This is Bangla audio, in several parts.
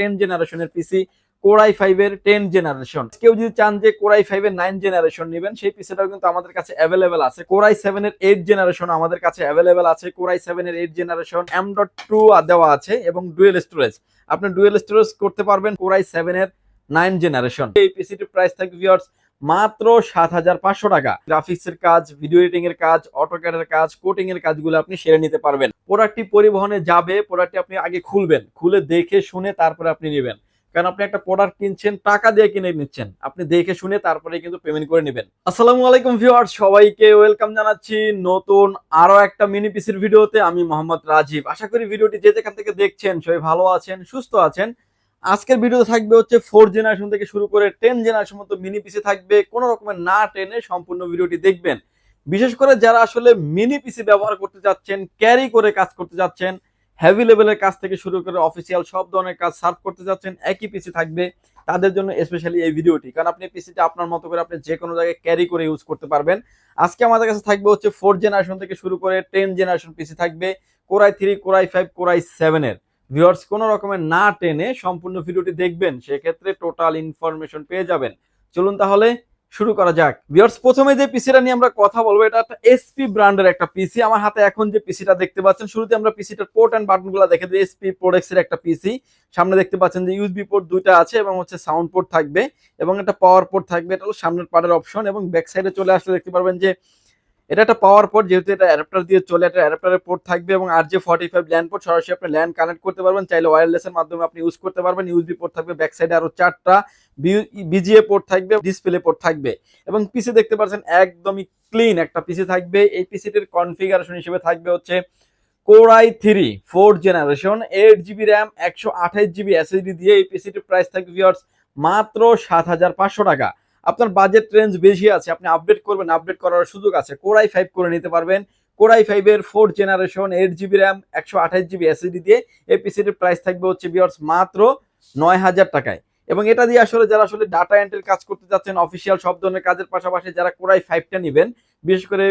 টেন জেনারেশনের পিসি, কোরাই ফাইভ এর টেন জেনারেশন। কেউ যদি চান যে কোরাই ফাইভ এর নাইন জেনারেশন নেবেন, সেই পিসিটাও কিন্তু আমাদের কাছে অ্যাভেলেবেল আছে। কোরাই সেভেন এর এইট জেনারেশন আমাদের কাছে অ্যাভেলেবেল আছে। কোরাই সেভেন এর eight generation M dot two দেওয়া আছে এবং ডুয়েল স্টোরেজ আপনি ডুয়েল স্টোরেজ করতে পারবেন কোরাই সেভেন এর নাইন জেনারেশন। এই পিসিটির প্রাইস থাকবে ভিউয়ার্স মাত্র সাত হাজার পাঁচশো টাকা। গ্রাফিক্স এর কাজ ভিডিও এডিটিং এর কাজ অটোক্যাডের কাজ কোটিং এর কাজগুলো আপনি সেরে নিতে পারবেন। প্রোডাক্টটি পরিবহনে যাবে, প্রোডাক্টটি আপনি আগে খুলবেন। খুলে দেখে শুনে তারপরে আপনি নেবেন। কারণ আপনি একটা প্রোডাক্ট কিনছেন, টাকা দিয়ে কিনে নিচ্ছেন। আপনি দেখে শুনে তারপরে কিন্তু পেমেন্ট করে নেবেন। আসসালামু আলাইকুম ভিউয়ার্স সবাইকে ওয়েলকাম জানাচ্ছি নতুন আরও একটা মিনি পিসির ভিডিওতে। আমি মোহাম্মদ রাজীব। আশা করি ভিডিওটি যে যেখান থেকে দেখছেন, সবাই ভালো আছেন, সুস্থ আছেন। আজকের ভিডিও থাকবে হচ্ছে ফোর জেনারেশন থেকে শুরু করে টেন জেনারেশন মতো মিনি পিসি থাকবে। কোনো রকমের না টেনে সম্পূর্ণ ভিডিওটি দেখবেন। বিশেষ করে যারা আসলে মিনি পিসি ব্যবহার করতে যাচ্ছেন ক্যারি করে কাজ করতে যাচ্ছেন হেভি লেভেলের কাজ থেকে শুরু করে অফিসিয়াল সব ধরনের কাজ সার্ভ করতে যাচ্ছেন, একই পিসি থাকবে, তাদের জন্য স্পেশালি এই ভিডিওটি। কারণ আপনি পিসিটা আপনার মতো করে আপনি যে কোনো জায়গায় ক্যারি করে ইউজ করতে পারবেন। আজকে আমাদের কাছে থাকবে হচ্ছে ফোর জেনারেশন থেকে শুরু করে টেন জেনারেশন পিসি থাকবে core i three core i five core i সেভেনের ভিউয়ার্স কোনো রকমের না টেনে সম্পূর্ণ ভিডিওটি দেখবেন, সেক্ষেত্রে টোটাল ইনফরমেশন পেয়ে যাবেন। চলুন তাহলে শুরু করা যাক। বিয়ার্স প্রথমে যে পিসিটা নিয়ে আমরা কথা বলব, এটা একটা এসপি ব্র্যান্ডের একটা পিসি আমার হাতে এখন যে পিসিটা দেখতে পাচ্ছেন, শুরুতে আমরা পিসিটার পোর্ট এন্ড বাটনগুলো দেখে দিই। এসপি প্রোডেক্সের একটা পিসি সামনে দেখতে পাচ্ছেন যে ইউএসবি পোর্ট দুইটা আছে এবং হচ্ছে সাউন্ড পোর্ট থাকবে এবং একটা পাওয়ার পোর্ট থাকবে। এটা হলো সামনের পার্টের অপশন এবং ব্যাক সাইডে চলে আসলে দেখতে পারবেন যে এটা একটা পাওয়ার পোর্ট যেহেতু এটা অ্যাডাপ্টার দিয়ে চলে একটা অ্যাডাপ্টারের পোর্ট থাকবে এবং আর যে ফর্টি ফাইভ ল্যান্ড পোর্ট সরাসরি আপনি ল্যান্ড কানেক্ট করতে পারবেন। চাইলে ওয়্যারলেসের মাধ্যমে আপনি ইউজ করতে পারবেন। ইউএসবি পোর্ট থাকবে ব্যাক সাইডে আরও চারটা বিজিএ পোর্ট থাকবে ডিসপ্লে পোর্ট থাকবে। এবং পিসি দেখতে পাচ্ছেন, একদমই ক্লিন একটা পিসি থাকবে। এই পিসিটির কনফিগারেশন হিসেবে থাকবে হচ্ছে core i three four generation eight GB RAM একশো আঠাইশ জিবি এসএসডি দিয়ে এই পিসিটির প্রাইস থাকবে ভিউয়ার্স মাত্র সাত হাজার পাঁচশো টাকা। আপনার বাজেট রেঞ্জ বেশি আছে, আপনি আপডেট করবেন আপডেট করার সুযোগ আছে। কোরাই ফাইভ করে নিতে পারবেন। কোরাই ফাইভ এর four generation eight GB RAM একশো আঠাইশ জিবি এসএসডি দিয়ে এই পিসিটির প্রাইস থাকবে হচ্ছে বিয়ার্স মাত্র নয় হাজার টাকায়। এবং এটা দিয়ে আসলে যারা আসলে ডাটা এন্ট্রির কাজ করতে যাচ্ছেন অফিসিয়াল সব ধরনের কাজের পাশাপাশি যারা কোরাই ফাইভটা নেবেন, বিশেষ করে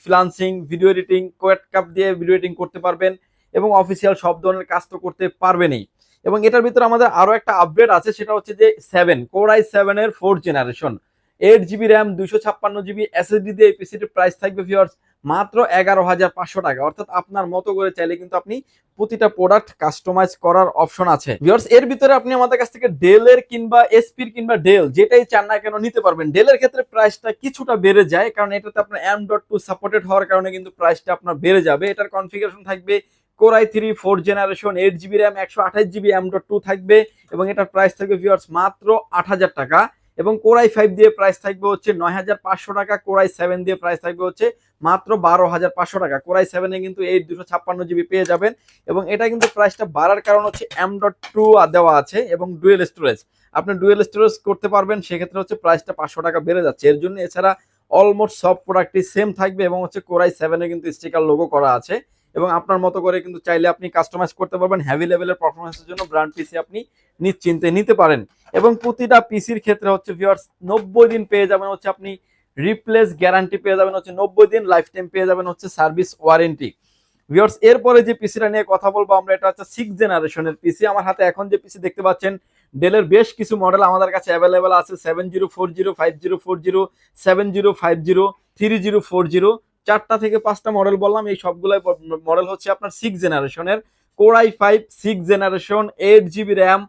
ফ্রিলান্সিং ভিডিও এডিটিং কোয়েট কাপ দিয়ে ভিডিও এডিটিং করতে পারবেন এবং অফিসিয়াল সব ধরনের কাজ তো করতে পারবেনই। এবং এটার ভিতরে আমাদের আরও একটা আপডেট আছে, সেটা হচ্ছে যে সেভেন কোরাই সেভেন এর four generation eight GB RAM দুশো ছাপ্পান্ন জিবি এসএসডি দিয়ে পিসিটির প্রাইস থাকবে ভিউয়ার্স মাত্র এগারো হাজার পাঁচশো টাকা। অর্থাৎ আপনার মতো করে চাইলে কিন্তু আপনি প্রতিটা প্রোডাক্ট কাস্টমাইজ করার অপশন আছে। ভিউয়ার্স এর ভিতরে আপনি আমাদের কাছ থেকে ডেলের কিংবা এসপির কিংবা ডেল যেটাই চান না কেন নিতে পারবেন। ডেলের ক্ষেত্রে প্রাইসটা কিছুটা বেড়ে যায়, কারণ এটাতে আপনার এম ডট টু সাপোর্টেড হওয়ার কারণে কিন্তু প্রাইসটা আপনার বেড়ে যাবে। এটার কনফিগারেশন থাকবে core i three four generation eight GB RAM একশো আঠাশ জিবি এম ডট টু থাকবে এবং এটার প্রাইস থাকবে ভিউয়ার্স মাত্র আট হাজার টাকা। এবং কোরাই ফাইভ দিয়ে প্রাইস থাকবে হচ্ছে নয় হাজার পাঁচশো টাকা কোরাই সেভেন দিয়ে প্রাইস থাকবে হচ্ছে মাত্র বারো হাজার পাঁচশো টাকা। কোরাই সেভেনে কিন্তু এই দুশো ছাপ্পান্ন জিবি পেয়ে যাবেন এবং এটা কিন্তু প্রাইসটা বাড়ার কারণ হচ্ছে এম ডট টু দেওয়া আছে এবং ডুয়েল স্টোরেজ আপনি ডুয়েল স্টোরেজ করতে পারবেন, সেক্ষেত্রে হচ্ছে প্রাইসটা পাঁচশো টাকা বেড়ে যাচ্ছে। এর জন্য এছাড়া অলমোস্ট সব প্রোডাক্টই সেম থাকবে এবং হচ্ছে কোরাই সেভেনে কিন্তু স্টিকার লোগো করা আছে। এবং আপনার মতো করে কিন্তু চাইলে আপনি কাস্টমাইজ করতে পারবেন হেভি লেভেলের পারফরমেন্সের জন্য ব্র্যান্ড পিসি আপনি নিশ্চিন্তে নিতে পারেন। এবং প্রতিটা পিসির ক্ষেত্রে হচ্ছে ভিউয়ার্স নব্বই দিন পেয়ে যাবেন হচ্ছে আপনি রিপ্লেস গ্যারান্টি পেয়ে যাবেন হচ্ছে নব্বই দিন লাইফ টাইম পেয়ে যাবেন হচ্ছে সার্ভিস ওয়ারেন্টি ভিউয়ার্স এরপরে যে পিসিটা নিয়ে কথা বলব আমরা, এটা হচ্ছে সিক্স জেনারেশনের পিসি আমার হাতে এখন যে পিসি দেখতে পাচ্ছেন ডেলের বেশ কিছু মডেল আমাদের কাছে অ্যাভেলেবেল আছে। Seven zero four zero five zero four zero seven zero five zero three zero four zero চারটা থেকে পাঁচটা মডেল বললাম, এই সবগুলাই মডেল হচ্ছে আপনার সিক্স জেনারেশনের core i five six generation eight GB RAM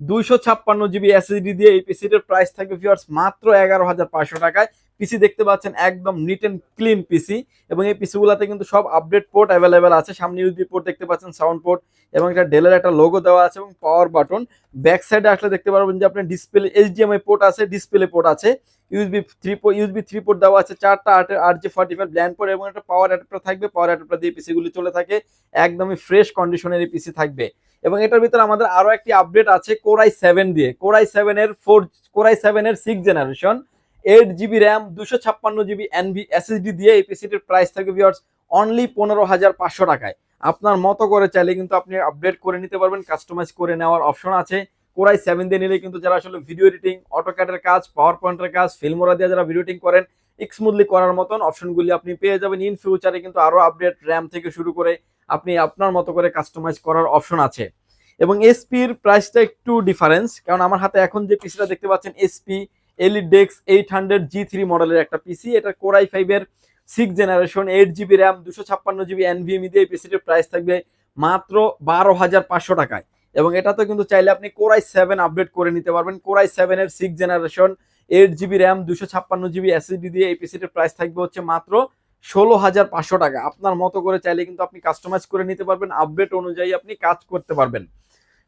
দুইশো ছাপ্পান্ন জিবি এসএসডি দিয়ে এই পিসিটার প্রাইস থাকবে ভিউয়ার্স মাত্র এগারো হাজার পাঁচশো টাকায়। পিসি দেখতে পাচ্ছেন একদম নিট অ্যান্ড ক্লিন পিসি এবং এই পিসিগুলোতে কিন্তু সব আপডেট পোর্ট অ্যাভেলেবেল আছে। সামনে ইউজবি পোর্ট দেখতে পাচ্ছেন সাউন্ড পোর্ট এবং এটা ডেলের একটা লোগো দেওয়া আছে এবং পাওয়ার বাটন ব্যাক সাইডে আসলে দেখতে পারবেন যে আপনার ডিসপ্লে এইচডিএমআই পোর্ট আছে ডিসপ্লে পোর্ট আছে। USB three port USB three port দেওয়া আছে, চারটা আট R J forty five LAN port এবং একটা পাওয়ার অ্যাডাপ্টার থাকবে। পাওয়ার অ্যাডাপ্টার দিয়ে পিসিগুলি চলে থাকে, একদমই ফ্রেশ কন্ডিশনের এই পিসি থাকবে। এবং এটার ভিতরে আমাদের আরও একটি আপডেট আছে কোরাই সেভেন দিয়ে। কোরাই সেভেন এর ফোর কোরাই সেভেনের six generation eight GB RAM দুশো ছাপ্পান্ন জিবি এনভি এসএসডি দিয়ে এই পিসিটির প্রাইস থাকবে ভিউয়ার্স অনলি পনেরো হাজার পাঁচশো টাকায়। আপনার মতো করে চাইলে কিন্তু আপনি আপডেট করে নিতে পারবেন কাস্টমাইজ করে নেওয়ার অপশন আছে। কোরাই সেভেন দিয়ে নিলে কিন্তু যারা আসলে ভিডিও এডিটিং অটোক্যাটের কাজ পাওয়ার পয়েন্টের কাজ ফিল্মোরা দিয়ে যারা ভিডিও এডিটিং করেন স্মুথলি করার মতন অপশনগুলি আপনি পেয়ে যাবেন। ইন ফিউচারে কিন্তু আরও আপডেট র্যাম থেকে শুরু করে আপনি আপনার মতো করে কাস্টমাইজ করার অপশন আছে। এবং এসপির প্রাইসটা একটু ডিফারেন্স কারণ আমার হাতে এখন যে পিসিটা দেখতে পাচ্ছেন HP EliteDesk eight hundred G three মডেলের একটা পিসি এটা কোরাই ফাইভের six generation eight GB RAM দুশো ছাপ্পান্ন জিবি এনভিএমই দিয়ে এই পিসিটির প্রাইস থাকবে মাত্র বারো হাজার পাঁচশো টাকায়। এবং এটাতে কিন্তু চাইলে আপনি কোরাই সেভেন আপডেট করে নিতে পারবেন। কোরাই সেভেনের six generation eight GB RAM দুশো ছাপ্পান্ন জিবি এসএসডি দিয়ে এই পিসিটির প্রাইস থাকবে হচ্ছে মাত্র ষোলো হাজার পাঁচশো টাকা। আপনার মতো করে চাইলে কিন্তু আপনি কাস্টমাইজ করে নিতে পারবেন আপডেট অনুযায়ী আপনি কাজ করতে পারবেন।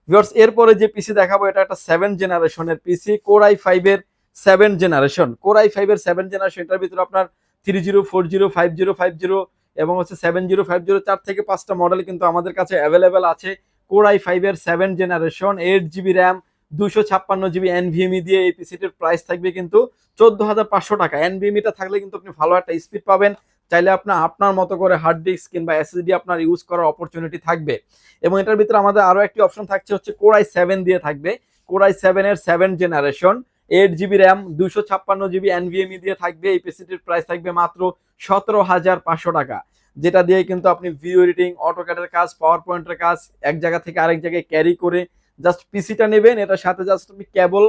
ভিউয়ার্স এরপরে যে পিসি দেখাবো, এটা একটা সেভেন জেনারেশনের পিসি কোরাই ফাইভের সেভেন জেনারেশন কোরাই ফাইভের সেভেন জেনারেশন এটার ভিতরে আপনার three zero four zero five zero five zero এবং হচ্ছে সেভেন জিরো ফাইভ জিরো চার থেকে পাঁচটা মডেল কিন্তু আমাদের কাছে অ্যাভেলেবেল আছে। কোরাই ফাইভের seven generation eight GB RAM দুশো ছাপ্পান্ন জিবি এনভিএমই দিয়ে এই পিসিটির প্রাইস থাকবে কিন্তু চোদ্দ হাজার পাঁচশো টাকা। এনভিএমিটা থাকলে কিন্তু আপনি ভালো একটা স্পিড পাবেন। চাইলে আপনার আপনার মতো করে হার্ড ডিস্ক কিংবা এসএসডি আপনার ইউজ করার অপরচুনিটি থাকবে। এবং এটার ভিতরে আমাদের আরও একটি অপশন থাকছে হচ্ছে কোর কোরাই সেভেন দিয়ে থাকবে। কোরাই সেভেন এর seven generation eight GB RAM দুশো ছাপ্পান্ন জিবি এনভিএমই দিয়ে থাকবে। এই পিসিটির প্রাইস থাকবে মাত্র সতেরো হাজার পাঁচশো টাকা। যেটা দিয়ে কিন্তু আপনি ভিডিও এডিটিং অটোক্যাডের কাজ পাওয়ার পয়েন্টের কাজ এক জায়গা থেকে আরেক জায়গায় ক্যারি করে জাস্ট পিসিটা নেবেন, এটার সাথে জাস্ট আপনি কেবল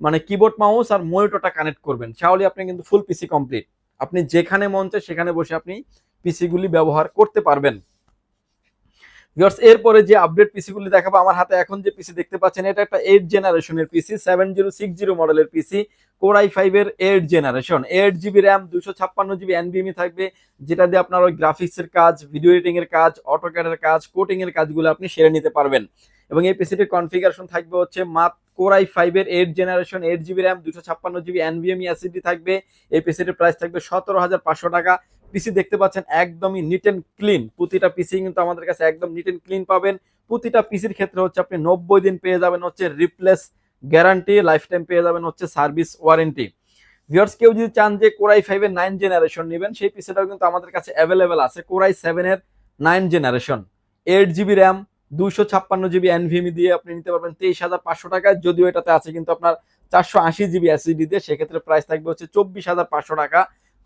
মানে কিবোর্ড মাউস আর মনিটরটা কানেক্ট করবেন। তাহলে আপনি কিন্তু ফুল পিসি কমপ্লিট আপনি যেখানে মন চায় সেখানে বসে আপনি পিসিগুলি ব্যবহার করতে পারবেন। ভিউয়ার্স এরপরে যে আপডেট পিসিগুলি দেখাবো, আমার হাতে এখন যে পিসি দেখতে পাচ্ছেন, এটা একটা এইট জেনারেশনের PC seven zero six zero মডেলের পিসি কোরাই ফাইভের eight generation eight GB RAM দুশো ছাপ্পান্ন জিবি এনবিএমই থাকবে, যেটা দিয়ে আপনার ওই গ্রাফিক্সের কাজ ভিডিও এডিটিং এর কাজ অটোক্যাডের কাজ কোটিং এর কাজগুলো আপনি সেরে নিতে পারবেন। এবং এই পিসিটির কনফিগারেশন থাকবে হচ্ছে মাত কোরাই ফাইভের eight generation eight GB RAM দুশো ছাপ্পান্ন জিবি এনভিএমই এসিডি থাকবে, এই পিসিটির প্রাইস থাকবে সতেরো হাজার পাঁচশো টাকা। পিসি দেখতে পাচ্ছেন একদমই নিট অ্যান্ড ক্লিন প্রতিটা পিসি কিন্তু আমাদের কাছে একদম নিট অ্যান্ড ক্লিন পাবেন। প্রতিটা পিসির ক্ষেত্রে হচ্ছে আপনি নব্বই দিন পেয়ে যাবেন হচ্ছে রিপ্লেস গ্যারান্টি লাইফ টাইম পেয়ে যাবেন হচ্ছে সার্ভিস ওয়ারেন্টি ভিওর্স কেউ যদি চান যে কোরাই ফাইভের নাইন জেনারেশন নেবেন, সেই পিসিটাও কিন্তু আমাদের কাছে অ্যাভেলেবেল আছে। কোরাই সেভেনের nine generation eight GB RAM দুশো ছাপ্পান্ন জিবি এনভিএমি দিয়ে আপনি নিতে পারবেন তেইশ হাজার পাঁচশো টাকায়। যদিও এটাতে আছে কিন্তু আপনার চারশো আশি জিবি এসিডি দিয়ে, সেক্ষেত্রে প্রাইস থাকবে হচ্ছে চব্বিশ হাজার পাঁচশো টাকা।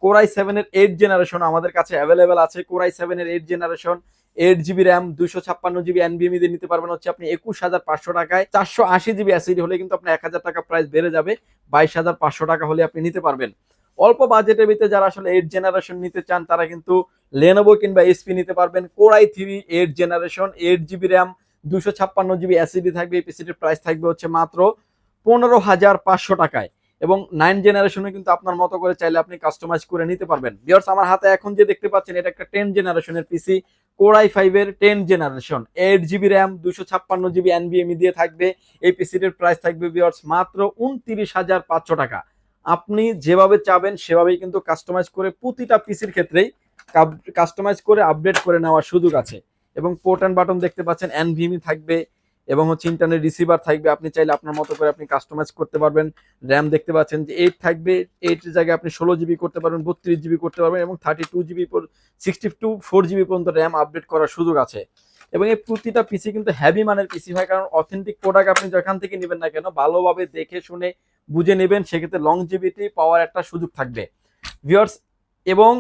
কোরাই সেভেনের এইট জেনারেশন আমাদের কাছে অ্যাভেলেবেল আছে। কোরাই সেভেনের eight generation eight GB RAM দুশো ছাপ্পান্ন জিবি এনবিএমি দিয়ে নিতে পারবেন। হচ্ছে আপনি একুশ হাজার পাঁচশো টাকায়। চারশো আশি জিবি অ্যাসিডি হলে কিন্তু আপনার এক হাজার টাকা প্রাইস বেড়ে যাবে। বাইশ হাজার পাঁচশো টাকা হলে আপনি নিতে পারবেন। অল্প বাজেটের ভিতরে যারা আসলে এইট জেনারেশন নিতে চান, তারা কিন্তু লেনোভো কিংবা এসপি নিতে পারবেন। Core i three eight generation eight GB RAM দুশো ছাপ্পান্ন জিবি অ্যাসিডি থাকবে। এই পিসিটির প্রাইস থাকবে হচ্ছে মাত্র পনেরো হাজার পাঁচশো টাকায়। এবং নাইন জেনারেশনে কিন্তু আপনার মতো করে চাইলে আপনি কাস্টমাইজ করে নিতে পারবেন। বিয়ার্স আমার হাতে এখন যে দেখতে পাচ্ছেন, এটা একটা টেন জেনারেশনের পিসি কোরাই ফাইভের ten generation eight GB RAM দুশো ছাপ্পান্ন জিবি এনবিএমই দিয়ে থাকবে। এই পিসিটির প্রাইস থাকবে বিয়ার্স মাত্র উনত্রিশ হাজার পাঁচশো টাকা। আপনি যেভাবে চাবেন, সেভাবেই কিন্তু কাস্টমাইজ করে প্রতিটা পিসির ক্ষেত্রেই কাস্টমাইজ করে আপডেট করে নেওয়ার সুযোগ আছে। এবং পোর্ট অ্যান্ড বাটন দেখতে পাচ্ছেন এনভিএমই থাকবে। এবং হচ্ছে ইন্টারনেট রিসিভার থাকবে, আপনি চাইলে আপনার মতো করে আপনি কাস্টমাইজ করতে পারবেন। র্যাম দেখতে পাচ্ছেন যে এইট থাকবে এইটের জায়গায় আপনি ষোলো জিবি করতে পারবেন, বত্রিশ জিবি করতে পারবেন এবং thirty two GB sixty two four GB পর্যন্ত র্যাম আপডেট করার সুযোগ আছে। এবং এই প্রতিটা পিসি কিন্তু হ্যাভি মানের পিসি হয়, কারণ অথেন্টিক প্রোডাক্ট আপনি যেখান থেকে নেবেন না কেন, ভালোভাবে দেখে, শুনে, বুঝে নেবেন, সেক্ষেত্রে লং জিবিটি পাওয়ার একটা সুযোগ থাকবে। ভিওর্স এবং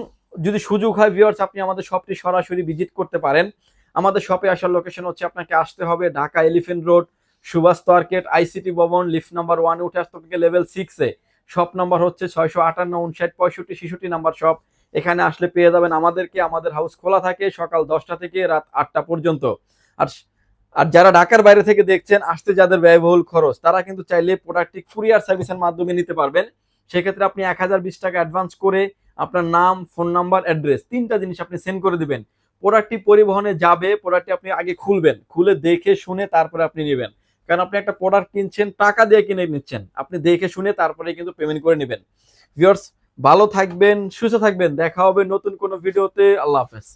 যদি সুযোগ হয় ভিওর্স আপনি আমাদের শপটি সরাসরি ভিজিট করতে পারেন। আমাদের শপে আসার লোকেশন হচ্ছে আপনাকে আসতে হবে Dhaka elephant road Subhash market ICT ভবন লিফট নাম্বার ওয়ানে উঠে আসতে হবে লেভেল সিক্সে শপ নাম্বার হচ্ছে ছয়শো আটান্ন, উনষাট, পঁয়ষট্টি, ছেষট্টি নাম্বার শপ এখানে আসলে পেয়ে যাবেন আমাদেরকে, আমাদের হাউস খোলা থাকে সকাল দশটা থেকে রাত আটটা পর্যন্ত। আর আর যারা ঢাকার বাইরে থেকে দেখছেন, আসতে যাদের ব্যয়বহুল খরচ, তারা কিন্তু চাইলে প্রোডাক্টটি কুরিয়ার সার্ভিসের মাধ্যমে নিতে পারবেন। সেক্ষেত্রে আপনি এক হাজার বিশ টাকা অ্যাডভান্স করে আপনার নাম ফোন নাম্বার অ্যাড্রেস তিনটা জিনিস আপনি সেন্ড করে দিবেন। প্রোডাক্টটি পরিবহনে যাবে, প্রোডাক্টটি আপনি আগে খুলবেন। খুলে দেখে শুনে তারপরে আপনি নেবেন। কারণ আপনি একটা প্রোডাক্ট কিনছেন, টাকা দিয়ে কিনে নিচ্ছেন। আপনি দেখে শুনে তারপরে কিন্তু পেমেন্ট করে নেবেন। ভিউয়ার্স ভালো থাকবেন, সুস্থ থাকবেন। দেখা হবে নতুন কোনো ভিডিওতে আল্লাহ হাফেজ।